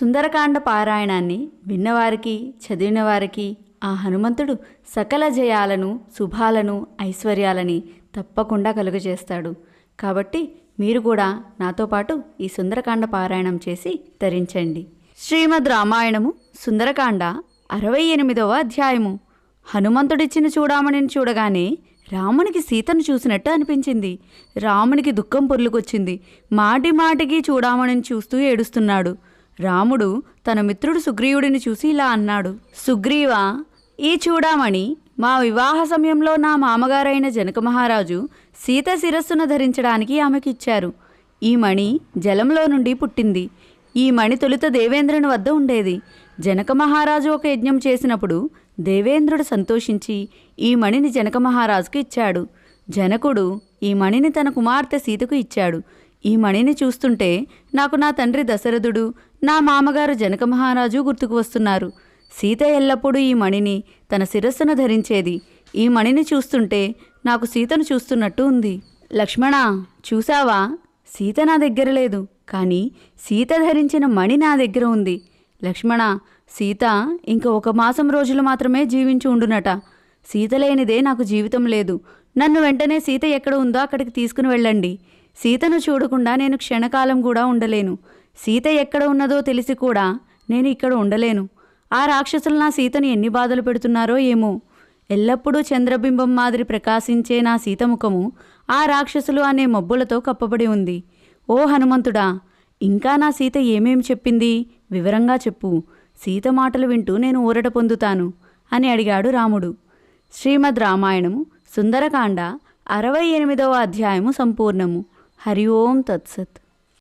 సుందరకాండ పారాయణాన్ని విన్నవారికి చదివిన వారికి ఆ హనుమంతుడు సకల జయాలను శుభాలను ఐశ్వర్యాలని తప్పకుండా కలుగజేస్తాడు. కాబట్టి మీరు కూడా నాతో పాటు ఈ సుందరకాండ పారాయణం చేసి ధరించండి శ్రీమద్ రామాయణము సుందరకాండ అరవై ఎనిమిదవ అధ్యాయము. హనుమంతుడిచ్చిన చూడామణిని చూడగానే రామునికి సీతను చూసినట్టు అనిపించింది. రామునికి దుఃఖం పొర్లుకొచ్చింది. మాటి మాటికి చూడామణిని చూస్తూ ఏడుస్తున్నాడు. రాముడు తన మిత్రుడు సుగ్రీవుడిని చూసి ఇలా అన్నాడు సుగ్రీవా ఈ చూడామణి మా వివాహ సమయంలో నా మామగారైన జనక మహారాజు సీత శిరస్సును ధరించడానికి ఆమెకిచ్చారు. ఈ మణి జలంలో నుండి పుట్టింది. ఈ మణి తొలుత దేవేంద్రుని వద్ద ఉండేది. జనక మహారాజు ఒక యజ్ఞం చేసినప్పుడు దేవేంద్రుడు సంతోషించి ఈ మణిని జనక మహారాజుకు ఇచ్చాడు. జనకుడు ఈ మణిని తన కుమార్తె సీతకు ఇచ్చాడు. ఈ మణిని చూస్తుంటే నాకు నా తండ్రి దశరథుడు నా మామగారు జనక మహారాజు గుర్తుకు వస్తున్నారు. సీత ఎల్లప్పుడూ ఈ మణిని తన శిరస్సును ధరించేది. ఈ మణిని చూస్తుంటే నాకు సీతను చూస్తున్నట్టు ఉంది. లక్ష్మణ చూసావా సీత నా దగ్గర లేదు కానీ సీత ధరించిన మణి నా దగ్గర ఉంది. లక్ష్మణ సీత ఇంక ఒక మాసం రోజులు మాత్రమే జీవించి ఉండునట. సీత లేనిదే నాకు జీవితం లేదు. నన్ను వెంటనే సీత ఎక్కడ ఉందో అక్కడికి తీసుకుని వెళ్ళండి. సీతను చూడకుండా నేను క్షణకాలం కూడా ఉండలేను. సీత ఎక్కడ ఉన్నదో తెలిసి కూడా నేను ఇక్కడ ఉండలేను. ఆ రాక్షసులు నా సీతను ఎన్ని బాధలు పెడుతున్నారో ఏమో. ఎల్లప్పుడూ చంద్రబింబం మాదిరి ప్రకాశించే నా సీతముఖము ఆ రాక్షసులు అనే మబ్బులతో కప్పబడి ఉంది. ఓ హనుమంతుడా ఇంకా నా సీత ఏమేం చెప్పింది? వివరంగా చెప్పు. సీత మాటలు వింటూ నేను ఊరట పొందుతాను అని అడిగాడు రాముడు. శ్రీమద్ రామాయణము సుందరకాండ అరవై ఎనిమిదవ అధ్యాయము సంపూర్ణము. हरिओं तत्सत।